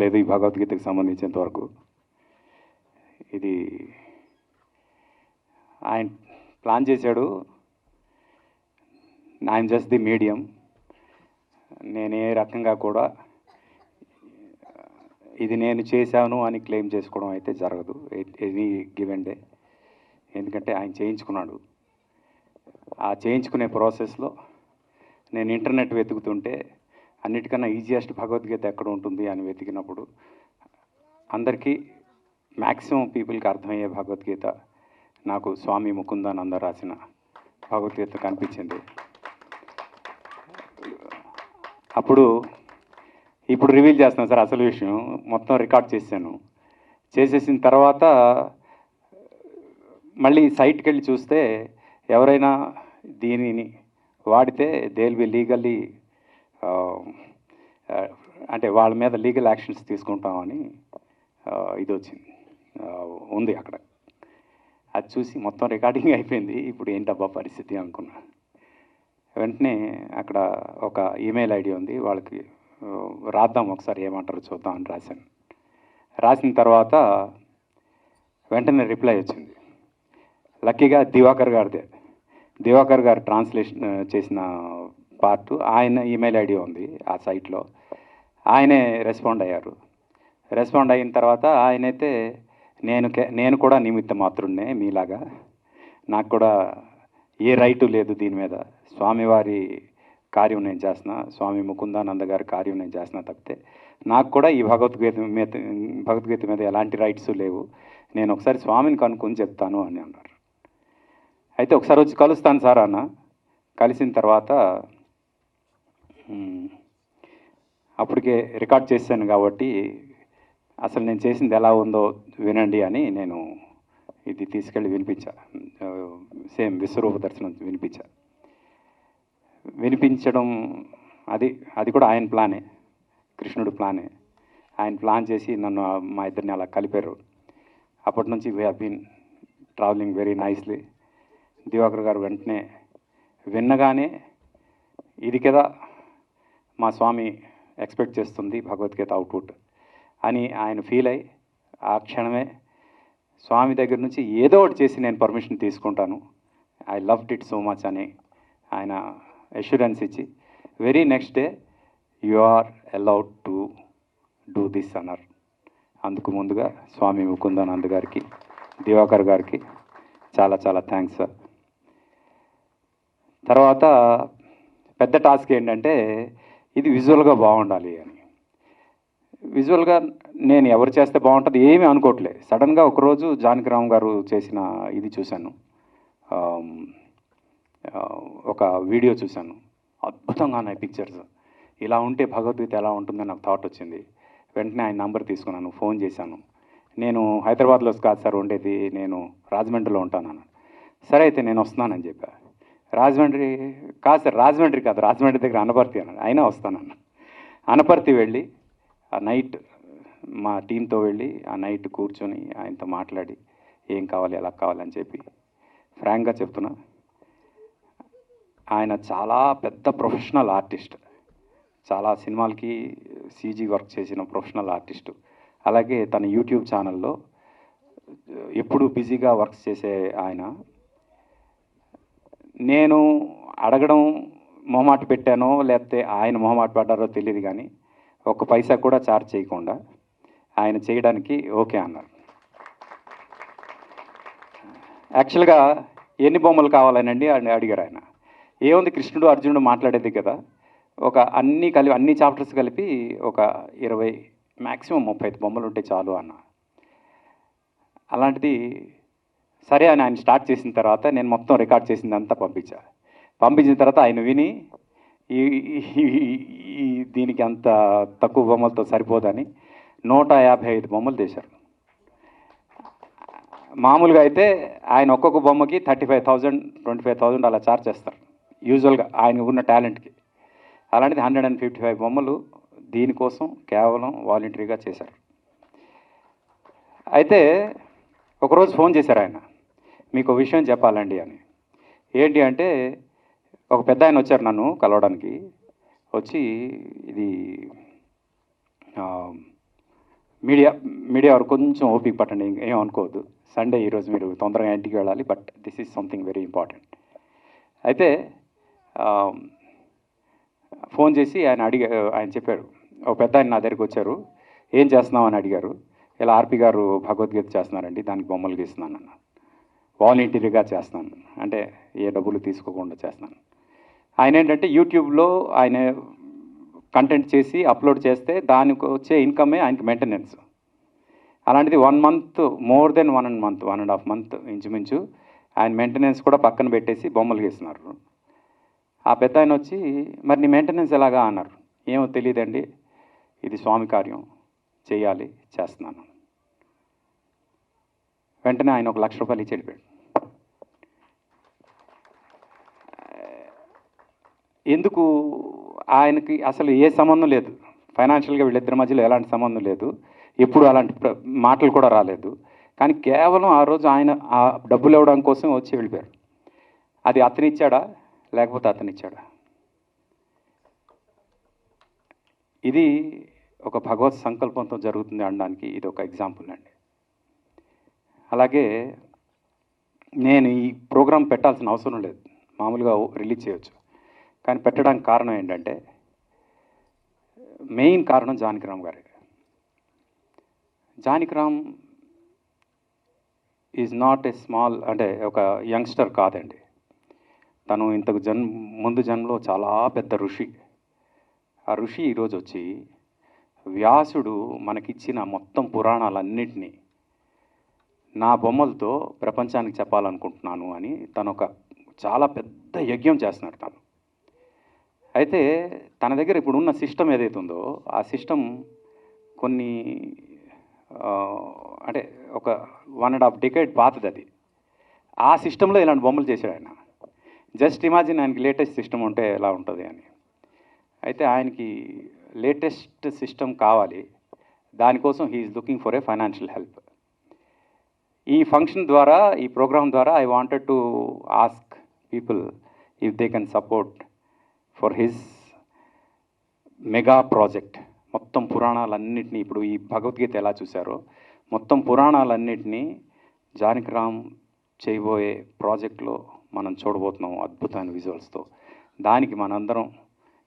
లేదు ఈ భగవద్గీతకు సంబంధించినంత వరకు. ఇది ఆయన ప్లాన్ చేశాడు. ఐఎమ్ జస్ట్ ది మీడియం నేను ఏ రకంగా కూడా ఇది నేను చేశాను అని క్లెయిమ్ చేసుకోవడం అయితే జరగదు. ఎనీ గివెన్ డే ఎందుకంటే ఆయన చేయించుకున్నాడు. ఆ చేయించుకునే ప్రాసెస్లో నేను ఇంటర్నెట్ వెతుకుతుంటే అన్నిటికన్నా ఈజియెస్ట్ భగవద్గీత ఎక్కడ ఉంటుంది అని వెతికినప్పుడు అందరికీ మ్యాక్సిమం పీపుల్కి అర్థమయ్యే భగవద్గీత నాకు స్వామి ముకుందానంద రాసిన భగవద్గీత కనిపించింది. అప్పుడు ఇప్పుడు రివీల్ చేస్తున్నాను సార్ అసలు విషయం. మొత్తం రికార్డ్ చేశాను. చేసేసిన తర్వాత మళ్ళీ సైట్కి వెళ్ళి చూస్తే ఎవరైనా దీనిని వాడితే దే విల్ బి లీగల్లీ అంటే వాళ్ళ మీద లీగల్ యాక్షన్స్ తీసుకుంటామని ఇది వచ్చింది ఉంది అక్కడ. అది చూసి మొత్తం రికార్డింగ్ అయిపోయింది. ఇప్పుడు ఏంటబ్బా పరిస్థితి అనుకున్నా. వెంటనే అక్కడ ఒక ఈమెయిల్ ఐడి ఉంది. వాళ్ళకి రాద్దాం ఒకసారి ఏమంటారో చూద్దాం అని రాశాను. రాసిన తర్వాత వెంటనే రిప్లై వచ్చింది. లక్కీగా దివాకర్ గారిదే. దివాకర్ గారు ట్రాన్స్లేషన్ చేసిన పార్ట్ ఆయన ఈమెయిల్ ఐడి ఉంది ఆ సైట్లో. ఆయనే రెస్పాండ్ అయ్యారు. రెస్పాండ్ అయిన తర్వాత ఆయనైతే నేను కే- నేను కూడా నిమిత్త మాత్రుడినే మీలాగా. నాకు కూడా ఏ రైటు లేదు దీని మీద. స్వామివారి కార్యం నేను చేసిన స్వామి ముకుందానంద గారి కార్యం నేను చేసిన తప్పితే నాకు కూడా ఈ భగవద్గీత మీద భగవద్గీత మీద ఎలాంటి రైట్స్ లేవు. నేను ఒకసారి స్వామిని కనుక్కొని చెప్తాను అని అన్నారు. అయితే ఒకసారి వచ్చి కలుస్తాను సార్ అన్న. కలిసిన తర్వాత అప్పటికే రికార్డ్ చేశాను కాబట్టి అసలు నేను చేసింది ఎలా ఉందో వినండి అని నేను ఇది తీసుకెళ్ళి వినిపించా. సేమ్ విశ్వరూప దర్శనం వినిపించా. వినిపించడం అది అది కూడా ఆయన ప్లానే కృష్ణుడు ప్లానే. ఆయన ప్లాన్ చేసి నన్ను మా ఇద్దరిని అలా కలిపారు. అప్పటి నుంచి we been travelling very nicely Diwakar garu వెంటనే విన్నగానే ఇది కదా మా స్వామి ఎక్స్పెక్ట్ చేస్తుంది భగవద్గీత అవుట్పుట్ అని ఆయన ఫీల్ అయ్యి ఆ క్షణమే స్వామి దగ్గర నుంచి ఏదో ఒకటి చేసి నేను పర్మిషన్ తీసుకుంటాను. I loved it so much అని ఆయన అష్యూరెన్స్ ఇచ్చి very next day you are allowed to do this అన్నారు అందుకు ముందుగా స్వామి ముకుందానంద్ గారికి దివాకర్ గారికి చాలా చాలా థ్యాంక్స్ సార్ తర్వాత పెద్ద టాస్క్ ఏంటంటే ఇది విజువల్గా బాగుండాలి అని. విజువల్గా నేను ఎవరు చేస్తే బాగుంటుంది ఏమీ అనుకోవట్లే సడన్గా ఒకరోజు జానకిరామ్ గారు చేసిన ఇది చూశాను. ఒక వీడియో చూశాను. అద్భుతంగా ఉన్నాయి పిక్చర్స్. ఇలా ఉంటే భగవద్గీత ఎలా ఉంటుందని నాకు థాట్ వచ్చింది. వెంటనే ఆయన నంబర్ తీసుకున్నాను ఫోన్ చేశాను. నేను హైదరాబాద్లో కాదు సార్ ఉండేది నేను రాజమండ్రిలో ఉంటాను సరే అయితే నేను వస్తున్నానని చెప్పాను రాజమండ్రి కాదు రాజమండ్రి కాదు రాజమండ్రి దగ్గర అనపర్తి అన్నాడు. అయినా వస్తానన్న అనపర్తి వెళ్ళి ఆ నైట్ మా టీంతో వెళ్ళి ఆ నైట్ కూర్చొని ఆయనతో మాట్లాడి ఏం కావాలి ఎలా కావాలని చెప్పి ఫ్రాంక్గా చెప్తున్నా. ఆయన చాలా పెద్ద ప్రొఫెషనల్ ఆర్టిస్ట్. చాలా సినిమాలకి సీజీ వర్క్ చేసిన ప్రొఫెషనల్ ఆర్టిస్ట్. అలాగే తన యూట్యూబ్ ఛానల్లో ఎప్పుడు బిజీగా వర్క్స్ చేసే ఆయన. నేను అడగడం మొహమాట పెట్టానో లేకపోతే ఆయన మొహమాట పడ్డారో తెలియదు కానీ ఒక పైసా కూడా చార్జ్ చేయకుండా ఆయన చేయడానికి ఓకే అన్నారు. యాక్చువల్గా ఎన్ని బొమ్మలు కావాలనండి అని అడిగారు ఆయన. ఏముంది కృష్ణుడు అర్జునుడు మాట్లాడేది కదా. ఒక అన్ని కలిపి అన్ని చాప్టర్స్ కలిపి ఒక ఇరవై మ్యాక్సిమం ముప్పై ఐదు బొమ్మలు ఉంటే చాలు అన్న. అలాంటిది సరే అని ఆయన స్టార్ట్ చేసిన తర్వాత నేను మొత్తం రికార్డ్ చేసిందంతా పంపించాను పంపించిన తర్వాత ఆయన విని ఈ ఈ దీనికి అంత తక్కువ బొమ్మలతో సరిపోదని నూట యాభై ఐదు బొమ్మలు తీశారు. మామూలుగా అయితే ఆయన ఒక్కొక్క బొమ్మకి thirty five thousand twenty five thousand అలా చార్జ్ చేస్తారు. యూజువల్గా ఆయన ఉన్న టాలెంట్కి. అలాంటిది హండ్రెడ్ అండ్ ఫిఫ్టీ ఫైవ్ బొమ్మలు దీనికోసం కేవలం వాలంటరీగా చేశారు. అయితే ఒకరోజు ఫోన్ చేశారు ఆయన. మీకు విషయం చెప్పాలండి అని. ఏంటి అంటే ఒక పెద్ద ఆయన వచ్చారు నన్ను కలవడానికి. వచ్చి ఇది మీడియా మీడియా వారు కొంచెం ఓపిక పట్టండి ఏం- ఏం అనుకోవద్దు. సండే ఈరోజు మీరు తొందరగా ఇంటికి వెళ్ళాలి but this is something very important. అయితే ఫోన్ చేసి ఆయన అడిగా ఆయన చెప్పారు ఒక పెద్ద ఆయన నా దగ్గరికి వచ్చారు ఏం చేస్తున్నావు? అని అడిగారు. ఇలా ఆర్పి గారు భగవద్గీత చేస్తున్నారండి దానికి బొమ్మలు గీస్తున్నాను అన్నారు వాలంటీర్గా చేస్తాను. అంటే ఏ డబ్బులు తీసుకోకుండా చేస్తున్నాను ఆయన ఏంటంటే యూట్యూబ్లో ఆయన కంటెంట్ చేసి అప్లోడ్ చేస్తే దానికి వచ్చే ఇన్కమే ఆయనకి మెయింటెనెన్స్ అలాంటిది one month more than one and month one and half month ఇంచుమించు ఆయన మెయింటెనెన్స్ కూడా పక్కన పెట్టేసి బొమ్మలు గీస్తున్నారు. ఆ పెద్ద ఆయన వచ్చి మరి నీ మెయింటెనెన్స్ ఎలాగా? అన్నారు. ఏమో తెలియదండి. ఇది స్వామి కార్యం. చేయాలి. చేస్తున్నాను. వెంటనే ఆయన ఒక లక్ష రూపాయలు ఇచ్చి వెళ్ళిపోయాడు. ఎందుకు ఆయనకి అసలు ఏ సంబంధం లేదు? ఫైనాన్షియల్గా వీళ్ళిద్దరి మధ్యలో ఎలాంటి సంబంధం లేదు. ఎప్పుడు అలాంటి మాటలు కూడా రాలేదు. కానీ కేవలం ఆ రోజు ఆయన ఆ డబ్బులు ఇవ్వడం కోసం వచ్చి వెళ్ళిపోయారు అది అతనిచ్చాడా లేకపోతే అతనిచ్చాడా ఇది ఒక భగవత్ సంకల్పంతో జరుగుతుంది అనడానికి ఇది ఒక ఎగ్జాంపుల్ అండి. అలాగే నేను ఈ ప్రోగ్రాం పెట్టాల్సిన అవసరం లేదు. మామూలుగా రిలీజ్ చేయొచ్చు. కానీ పెట్టడానికి కారణం ఏంటంటే మెయిన్ కారణం జానకిరామ్ గారి. Janakiram is not a small అంటే ఒక యంగ్స్టర్ కాదండి. తను ఇంతకు జన్ ముందు జన్మలో చాలా పెద్ద ఋషి. ఆ ఋషి ఈరోజు వచ్చి వ్యాసుడు మనకిచ్చిన మొత్తం పురాణాలన్నింటినీ నా బొమ్మలతో ప్రపంచానికి చెప్పాలనుకుంటున్నాను అని తను ఒక చాలా పెద్ద యజ్ఞం చేస్తున్నాడు తను. అయితే తన దగ్గర ఇప్పుడు ఉన్న సిస్టమ్ ఏదైతే ఉందో ఆ సిస్టమ్ కొన్ని అంటే ఒక వన్ అండ్ హాఫ్ డికేట్ పాతది అది. ఆ సిస్టంలో ఇలాంటి బొమ్మలు చేశాడు ఆయన. జస్ట్ ఇమాజిన్ ఆయనకి లేటెస్ట్ సిస్టమ్ ఉంటే ఎలా ఉంటుంది అని. అయితే ఆయనకి లేటెస్ట్ సిస్టమ్ కావాలి. దానికోసం he's looking for a financial help. ఈ ఫంక్షన్ ద్వారా ఈ ప్రోగ్రామ్ ద్వారా I wanted to ask people if they can support for his mega project మొత్తం పురాణాలన్నింటినీ ఇప్పుడు ఈ భగవద్గీత ఎలా చూశారో మొత్తం పురాణాలన్నింటినీ జానకిరామ్ చేయబోయే ప్రాజెక్ట్లో మనం చూడబోతున్నాం అద్భుతమైన విజువల్స్తో. దానికి మనందరం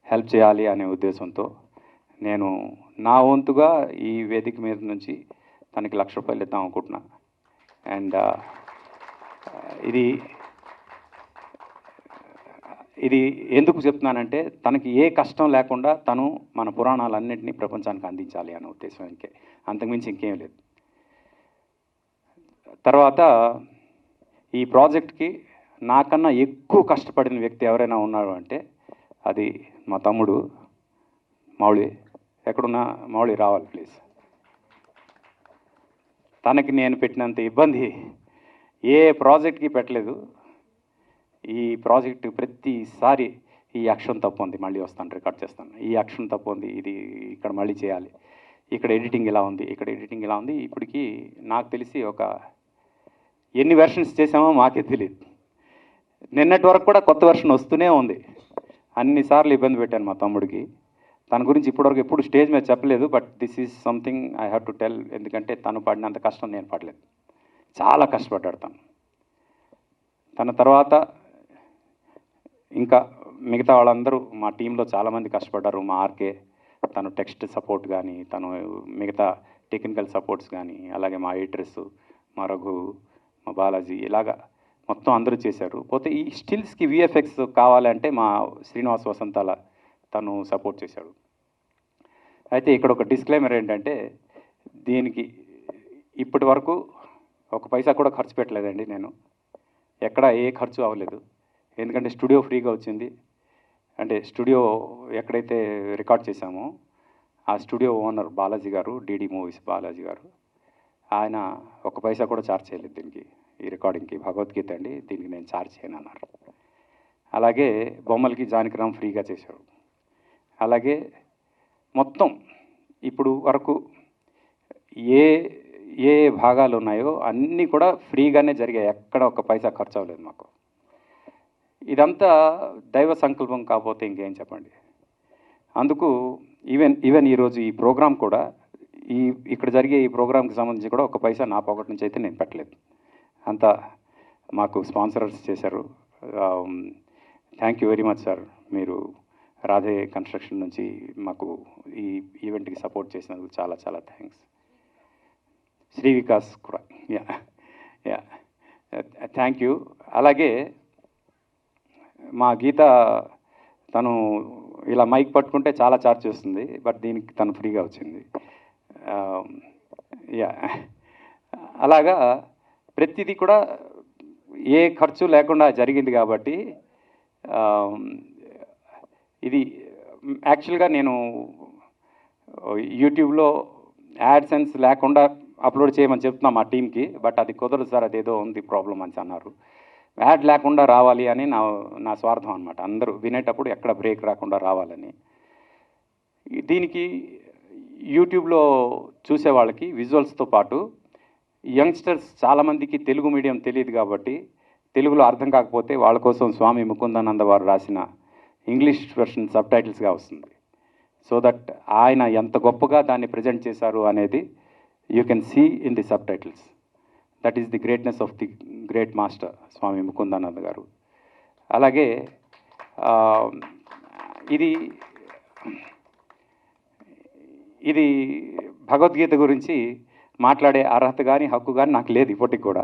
హెల్ప్ చేయాలి అనే ఉద్దేశంతో నేను నా వంతుగా ఈ వేదిక మీద నుంచి తనకి లక్ష రూపాయలు ఇద్దాం అనుకుంటున్నా. అండ్ ఇది ఇది ఎందుకు చెప్తున్నానంటే తనకి ఏ కష్టం లేకుండా తను మన పురాణాలన్నింటినీ ప్రపంచానికి అందించాలి అనే ఉద్దేశం ఇంకే. అంతకుమించి ఇంకేం లేదు. తర్వాత ఈ ప్రాజెక్ట్కి నాకన్నా ఎక్కువ కష్టపడిన వ్యక్తి ఎవరైనా ఉన్నారు అంటే అది మా తమ్ముడు మౌళి ఎక్కడున్నా మౌళి రావాలి ప్లీజ్. తనకి నేను పెట్టినంత ఇబ్బంది ఏ ప్రాజెక్ట్కి పెట్టలేదు. ఈ ప్రాజెక్ట్ ప్రతిసారి ఈ యాక్షన్ తప్పు ఉంది. మళ్ళీ వస్తాను రికార్డ్ చేస్తాను. ఈ యాక్షన్ తప్పు ఉంది. ఇది ఇక్కడ మళ్ళీ చేయాలి. ఇక్కడ ఎడిటింగ్ ఇలా ఉంది. ఇక్కడ ఎడిటింగ్ ఇలా ఉంది. ఇప్పటికి నాకు తెలిసి ఒక ఎన్ని వెర్షన్స్ చేసామో మాకే తెలియదు నిన్నటి వరకు కూడా కొత్త వెర్షన్ వస్తూనే ఉంది. అన్నిసార్లు ఇబ్బంది పెట్టాను మా తమ్ముడికి. తన గురించి ఇప్పటివరకు ఎప్పుడు స్టేజ్ మీద చెప్పలేదు but this is something I have to tell ఎందుకంటే తను పడినంత కష్టం నేను పడలేదు. చాలా కష్టపడ్డాడు తను. తన తర్వాత ఇంకా మిగతా వాళ్ళందరూ మా టీంలో చాలామంది కష్టపడ్డారు మా ఆర్కే తను టెక్స్ట్ సపోర్ట్ కానీ తను మిగతా టెక్నికల్ సపోర్ట్స్ కానీ అలాగే మా ఎడిటర్స్ మా రఘు మా బాలాజీ ఇలాగా మొత్తం అందరూ చేశారు. పోతే ఈ స్టిల్స్కి విఎఫ్ఎక్స్ కావాలంటే మా శ్రీనివాస్ వసంతాల తను సపోర్ట్ చేశాడు. అయితే ఇక్కడ ఒక డిస్క్లైమర్ ఏంటంటే దీనికి ఇప్పటి వరకు ఒక పైసా కూడా ఖర్చు పెట్టలేదండి నేను. ఎక్కడ ఏ ఖర్చు అవ్వలేదు. ఎందుకంటే స్టూడియో ఫ్రీగా వచ్చింది. అంటే స్టూడియో ఎక్కడైతే రికార్డ్ చేశామో ఆ స్టూడియో ఓనర్ బాలాజీ గారు డీడీ మూవీస్ బాలాజీ గారు ఆయన ఒక పైసా కూడా ఛార్జ్ చేయలేదు దీనికి. ఈ రికార్డింగ్కి భగవద్గీత అండి దీనికి నేను ఛార్జ్ చేయను అన్నారు అలాగే బొమ్మలకి జానకిరామ్ ఫ్రీగా చేశారు అలాగే మొత్తం ఇప్పుడు వరకు ఏ ఏ భాగాలు ఉన్నాయో అన్నీ కూడా ఫ్రీగానే జరిగాయి. ఎక్కడ ఒక పైసా ఖర్చు అవ్వలేదు మాకు. ఇదంతా దైవ సంకల్పం కాకపోతే ఇంకేం చెప్పండి. అందుకు ఈవెన్ ఈవెన్ ఈరోజు ఈ ప్రోగ్రాం కూడా ఈ ఇక్కడ జరిగే ఈ ప్రోగ్రాంకి సంబంధించి కూడా ఒక పైసా నా పాకెట్ నుంచి అయితే నేను పెట్టలేదు. అంతా మాకు స్పాన్సరర్స్ చేశారు. Thank you very much sir. మీరు రాధే కన్స్ట్రక్షన్ నుంచి మాకు ఈ ఈవెంట్కి సపోర్ట్ చేసినందుకు చాలా చాలా థ్యాంక్స్. శ్రీ వికాస్ కూడా. Yeah yeah. Thank you. అలాగే మా గీత తను ఇలా మైక్ పట్టుకుంటే చాలా చార్జ్ చేస్తుంది బట్ దీనికి తను ఫ్రీగా వచ్చింది. యా. అలాగా ప్రతిదీ కూడా ఏ ఖర్చు లేకుండా జరిగింది కాబట్టి ఇది యాక్చువల్గా నేను యూట్యూబ్లో యాడ్సెన్స్ లేకుండా అప్లోడ్ చేయమని చెప్తున్నా మా టీంకి బట్ అది కుదరదు సార్ అదేదో ఉంది ప్రాబ్లం అని అన్నారు. యాడ్ లేకుండా రావాలి అని నా నా స్వార్థం అనమాట అందరూ వినేటప్పుడు ఎక్కడ బ్రేక్ రాకుండా రావాలని. దీనికి యూట్యూబ్లో చూసే వాళ్ళకి విజువల్స్తో పాటు యంగ్స్టర్స్ చాలామందికి తెలుగు మీడియం తెలియదు కాబట్టి తెలుగులో అర్థం కాకపోతే వాళ్ళ కోసం స్వామి ముకుందానంద వారు రాసిన ఇంగ్లీష్ వెర్షన్ సబ్ టైటిల్స్గా వస్తుంది. సో దట్ ఆయన ఎంత గొప్పగా దాన్ని ప్రజెంట్ చేశారు అనేది you can see in the subtitles that is the greatness of the great master Swami Mukundananda garu. అలాగే ఇది ఇది భగవద్గీత గురించి మాట్లాడే అర్హత కానీ హక్కు కానీ నాకు లేదు ఇప్పటికి కూడా.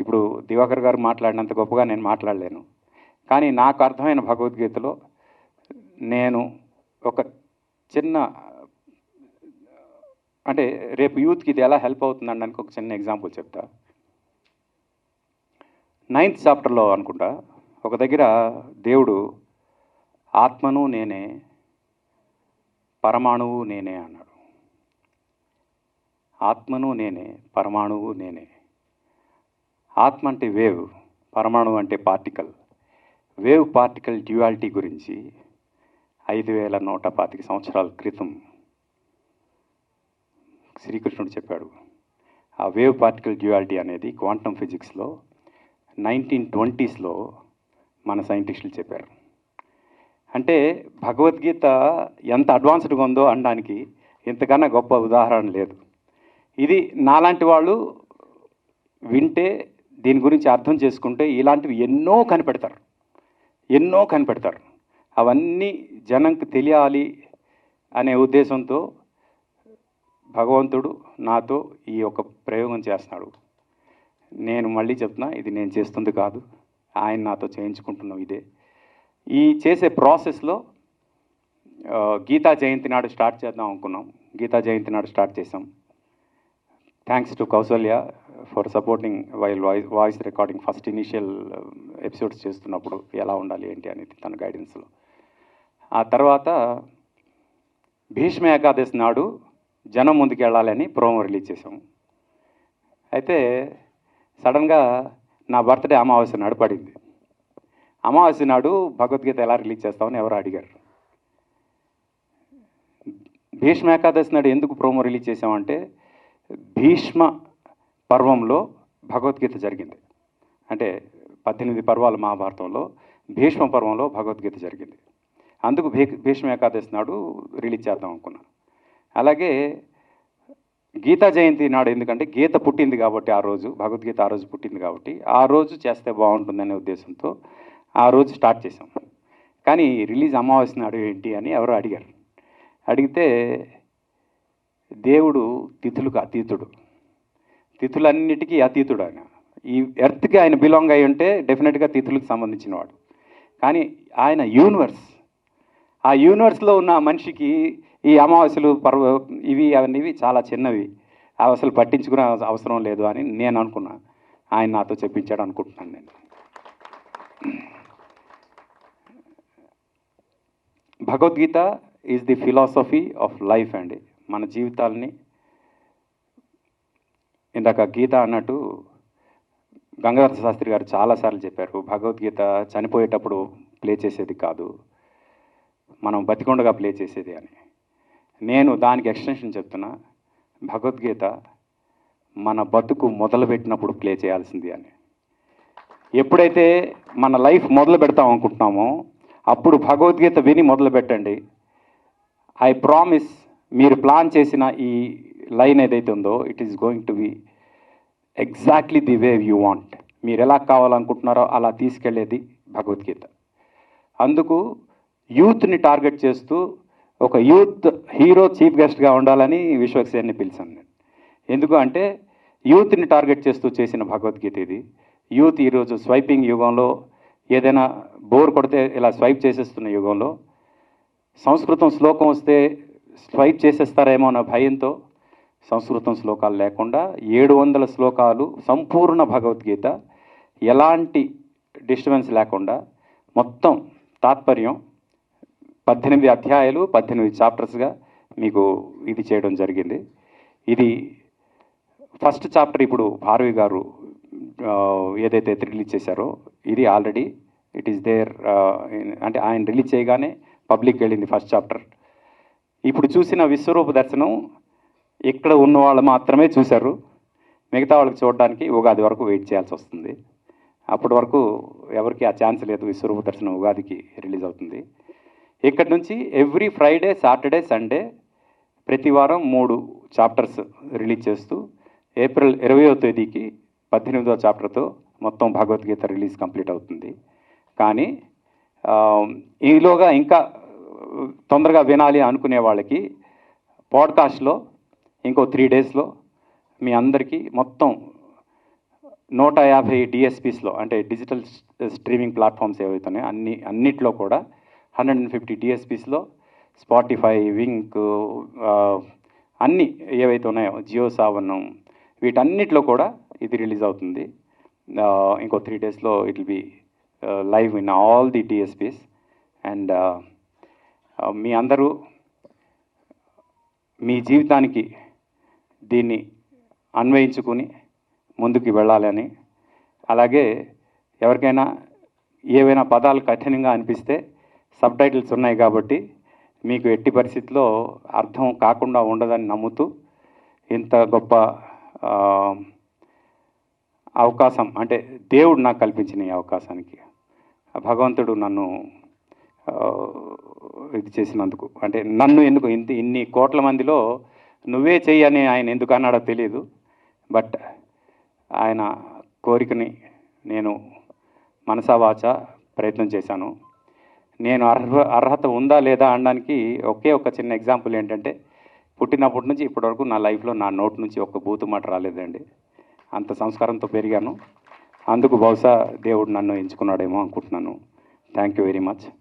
ఇప్పుడు దివాకర్ గారు మాట్లాడినంత గొప్పగా నేను మాట్లాడలేను. కానీ నాకు అర్థమైన భగవద్గీతలో నేను ఒక చిన్న అంటే రేపు యూత్కి ఇది ఎలా హెల్ప్ అవుతుంది ఒక చిన్న ఎగ్జాంపుల్ చెప్తా. నైన్త్ చాప్టర్లో అనుకుంటా ఒక దగ్గర దేవుడు ఆత్మను నేనే పరమాణువు నేనే అన్నాడు. ఆత్మను నేనే పరమాణువు నేనే. ఆత్మ అంటే వేవ్ పరమాణువు అంటే పార్టికల్. వేవ్ పార్టికల్ డ్యూయాలిటీ గురించి ఐదు వేల నూట పాతిక సంవత్సరాల క్రితం శ్రీకృష్ణుడు చెప్పాడు. ఆ వేవ్ పార్టికల్ డ్యువాలిటీ అనేది క్వాంటమ్ ఫిజిక్స్లో నైన్టీన్ ట్వంటీస్లో మన సైంటిస్టులు చెప్పారు. అంటే భగవద్గీత ఎంత అడ్వాన్స్డ్గా ఉందో అనడానికి ఇంతకన్నా గొప్ప ఉదాహరణ లేదు. ఇది నాలాంటి వాళ్ళు వింటే దీని గురించి అర్థం చేసుకుంటే ఇలాంటివి ఎన్నో కనిపెడతారు. ఎన్నో కనిపెడతారు. అవన్నీ జనంకి తెలియాలి అనే ఉద్దేశంతో భగవంతుడు నాతో ఈ యొక్క ప్రయోగం చేస్తున్నాడు. నేను మళ్ళీ చెప్తున్నా ఇది నేను చేస్తుంది కాదు. ఆయన నాతో చేయించుకుంటున్నాం ఇదే. ఈ చేసే ప్రాసెస్లో గీతా జయంతి నాడు స్టార్ట్ చేద్దాం అనుకున్నాం. గీతా జయంతి నాడు స్టార్ట్ చేసాం thanks to Kausalya. For supporting while voice voice recording first initial episodes చేస్తున్నప్పుడు ఎలా ఉండాలి ఏంటి అనేది తన గైడెన్స్లో ఆ తర్వాత భీష్మ ఏకాదశి నాడు జనం ముందుకు వెళ్ళాలని ప్రోమో రిలీజ్ చేసాము అయితే సడన్గా నా బర్త్డే అమావాస్య నాడు పడింది. అమావాస్య నాడు భగవద్గీత ఎలా రిలీజ్ చేస్తామని ఎవరు అడిగారు. భీష్మ ఏకాదశి నాడు ఎందుకు ప్రోమో రిలీజ్ చేసామంటే భీష్మ పర్వంలో భగవద్గీత జరిగింది. అంటే పద్దెనిమిది పర్వాల మహాభారతంలో భీష్మ పర్వంలో భగవద్గీత జరిగింది. అందుకు భీ భీష్మ ఏకాదశి నాడు రిలీజ్ చేద్దాం అనుకున్నాను. అలాగే గీతా జయంతి నాడు ఎందుకంటే గీత పుట్టింది కాబట్టి ఆ రోజు భగవద్గీత ఆ రోజు పుట్టింది కాబట్టి ఆ రోజు చేస్తే బాగుంటుందనే ఉద్దేశంతో ఆ రోజు స్టార్ట్ చేసాం కానీ రిలీజ్ అమావాస్య నాడు ఏంటి అని ఎవరో అడిగారు. అడిగితే దేవుడు తిథులకు అతీతుడు తిథులన్నిటికీ అతీతుడు ఆయన ఈ ఎర్త్కి ఆయన బిలాంగ్ అయి ఉంటే డెఫినెట్గా తిథులకు సంబంధించిన వాడు కానీ ఆయన యూనివర్స్. ఆ యూనివర్స్లో ఉన్న మనిషికి ఈ అమావాస్యలు పర్వ ఇవి అవన్నీ చాలా చిన్నవి. అవి అసలు పట్టించుకునే అవసరం లేదు అని నేను అనుకున్నాను ఆయన నాతో చెప్పించాడు అనుకుంటున్నాను నేను. Bhagavad Gita is the philosophy of life అండి. మన జీవితాలని ఇందాక గీత అన్నట్టు గంగాధర శాస్త్రి గారు చాలాసార్లు చెప్పారు భగవద్గీత చనిపోయేటప్పుడు ప్లే చేసేది కాదు మనం బతికొండగా ప్లే చేసేది అని. నేను దానికి ఎక్స్టెన్షన్ చెప్తున్నా భగవద్గీత మన బతుకు మొదలుపెట్టినప్పుడు ప్లే చేయాల్సింది అని. ఎప్పుడైతే మన లైఫ్ మొదలు పెడతాం అనుకుంటున్నామో అప్పుడు భగవద్గీత విని మొదలు పెట్టండి. ఐ ప్రామిస్ మీరు ప్లాన్ చేసిన ఈ లైన్ ఏదైతే ఉందో it is going to be exactly the way you want మీరు ఎలా కావాలనుకుంటున్నారో అలా తీసుకెళ్ళేది భగవద్గీత. అందుకు యూత్ని టార్గెట్ చేస్తూ ఒక యూత్ హీరో చీఫ్ గెస్ట్గా ఉండాలని విశ్వక్సేన్ని పిలిచాను నేను. ఎందుకు అంటే యూత్ని టార్గెట్ చేస్తూ చేసిన భగవద్గీత ఇది. యూత్ ఈరోజు స్వైపింగ్ యుగంలో ఏదైనా బోర్ కొడితే ఇలా స్వైప్ చేసేస్తున్న యుగంలో సంస్కృతం శ్లోకం వస్తే స్వైప్ చేసేస్తారేమో అన్న భయంతో సంస్కృతం శ్లోకాలు లేకుండా ఏడు వందల శ్లోకాలు సంపూర్ణ భగవద్గీత. ఎలాంటి డిస్టర్బెన్స్ లేకుండా మొత్తం తాత్పర్యం పద్దెనిమిది అధ్యాయాలు పద్దెనిమిది చాప్టర్స్గా మీకు ఇది చేయడం జరిగింది. ఇది ఫస్ట్ చాప్టర్ ఇప్పుడు భారవి గారు ఏదైతే రిలీజ్ చేశారో ఇది ఆల్రెడీ ఇట్ ఈస్ దేర్ అంటే ఆయన రిలీజ్ చేయగానే పబ్లిక్ వెళ్ళింది ఫస్ట్ చాప్టర్. ఇప్పుడు చూసిన విశ్వరూప దర్శనం ఇక్కడ ఉన్న వాళ్ళు మాత్రమే చూశారు. మిగతా వాళ్ళకి చూడడానికి ఉగాది వరకు వెయిట్ చేయాల్సి వస్తుంది. అప్పటి వరకు ఎవరికి ఆ ఛాన్స్ లేదు విశ్వరూప దర్శనం ఉగాదికి రిలీజ్ అవుతుంది. ఇక్కడి నుంచి ఎవ్రీ ఫ్రైడే సాటర్డే సండే ప్రతి వారం మూడు చాప్టర్స్ రిలీజ్ చేస్తూ ఏప్రిల్ ఇరవయో తేదీకి పద్దెనిమిదో చాప్టర్తో మొత్తం భగవద్గీత రిలీజ్ కంప్లీట్ అవుతుంది. కానీ ఈలోగా ఇంకా తొందరగా వినాలి అనుకునే వాళ్ళకి పాడ్కాస్ట్లో ఇంకో త్రీ డేస్లో మీ అందరికీ మొత్తం నూట యాభై డిఎస్పీస్లో అంటే డిజిటల్ స్ట్రీమింగ్ ప్లాట్ఫామ్స్ ఏవైతున్నాయో అన్ని అన్నిట్లో కూడా హండ్రెడ్ అండ్ ఫిఫ్టీ డిఎస్పీస్లో స్పాటిఫై వింక్ అన్ని ఏవైతే ఉన్నాయో జియో సావన్ వీటన్నిటిలో కూడా ఇది రిలీజ్ అవుతుంది. ఇంకో త్రీ డేస్లో it will be live in all the DSPs and మీ అందరూ మీ జీవితానికి దీన్ని అన్వయించుకుని ముందుకు వెళ్ళాలని. అలాగే ఎవరికైనా ఏవైనా పదాలు కఠినంగా అనిపిస్తే సబ్ టైటిల్స్ ఉన్నాయి కాబట్టి మీకు ఎట్టి పరిస్థితిలో అర్థం కాకుండా ఉండదని నమ్ముతూ ఇంత గొప్ప అవకాశం అంటే దేవుడు నాకు కల్పించిన ఈ అవకాశానికి. భగవంతుడు నన్ను ఇది చేసినందుకు. అంటే నన్ను ఎందుకు ఇంత ఇన్ని కోట్ల మందిలో నువ్వే చెయ్యి అని ఆయన ఎందుకు అన్నాడో తెలియదు బట్ ఆయన కోరికని నేను మనసా వాచ ప్రయత్నం చేశాను. నేను అర్హ అర్హత ఉందా లేదా అనడానికి ఒకే ఒక చిన్న ఎగ్జాంపుల్ ఏంటంటే పుట్టినప్పటి నుంచి ఇప్పటివరకు నా లైఫ్లో నా నోటి నుంచి ఒక్క బూతు మాట రాలేదండి. అంత సంస్కారంతో పెరిగాను. అందుకు బహుశా దేవుడు నన్ను ఎంచుకున్నాడేమో అనుకుంటున్నాను. Thank you very much.